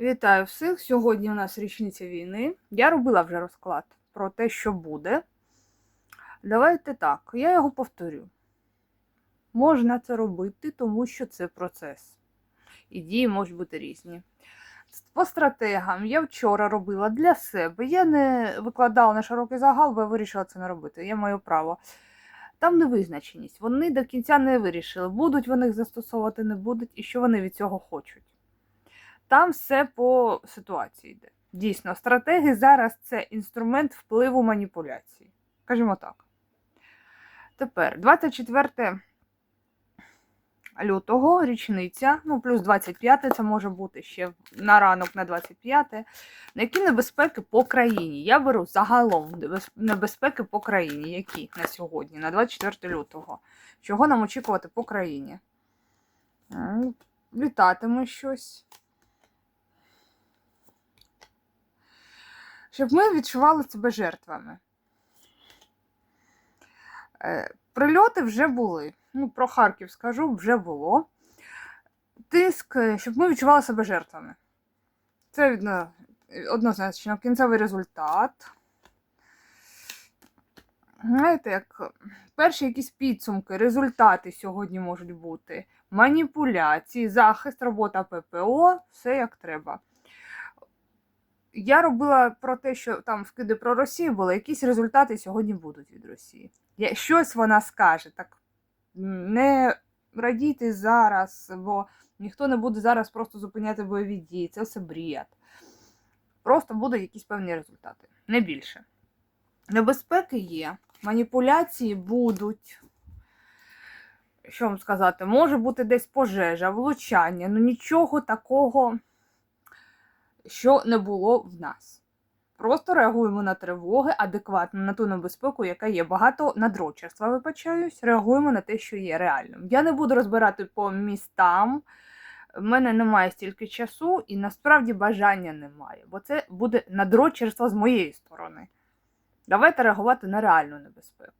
Вітаю всіх! Сьогодні у нас річниця війни. Я робила вже розклад про те, що буде. Давайте так, я його повторю. Можна це робити, тому що це процес. І дії можуть бути різні. По стратегам я вчора робила для себе. Я не викладала на широкий загал, бо я вирішила це не робити. Я маю право. Там невизначеність. Вони до кінця не вирішили, будуть вони їх застосовувати, не будуть, і що вони від цього хочуть. Там все по ситуації йде. Дійсно, стратегії зараз це інструмент впливу маніпуляції. Скажімо так. Тепер 24 лютого річниця, ну плюс 25 це може бути ще на ранок на 25. На які небезпеки по країні? Я беру загалом небезпеки по країні. Які на сьогодні, на 24 лютого. Чого нам очікувати по країні? Літатиме щось. Щоб ми відчували себе жертвами. Е, Прильоти вже були. Ну, про Харків скажу, вже було. Тиск, е, щоб ми відчували себе жертвами. Це відно- однозначно кінцевий результат. Знаєте, як перші якісь підсумки, результати сьогодні можуть бути. Маніпуляції, захист, робота ППО, все як треба. Я робила про те, що там вкиди про Росію були, якісь результати сьогодні будуть від Росії. Щось вона скаже. Так не радійте зараз, бо ніхто не буде зараз просто зупиняти бойові дії. Це все бред. Просто будуть якісь певні результати, не більше. Небезпеки є, маніпуляції будуть. Що вам сказати, може бути десь пожежа, влучання, ну нічого такого, що не було в нас. Просто реагуємо на тривоги адекватно на ту небезпеку, яка є. Багато надрочерства, вибачаюсь, реагуємо на те, що є реальним. Я не буду розбирати по містам. В мене немає стільки часу і насправді бажання немає, бо це буде надрочерство з моєї сторони. Давайте реагувати на реальну небезпеку.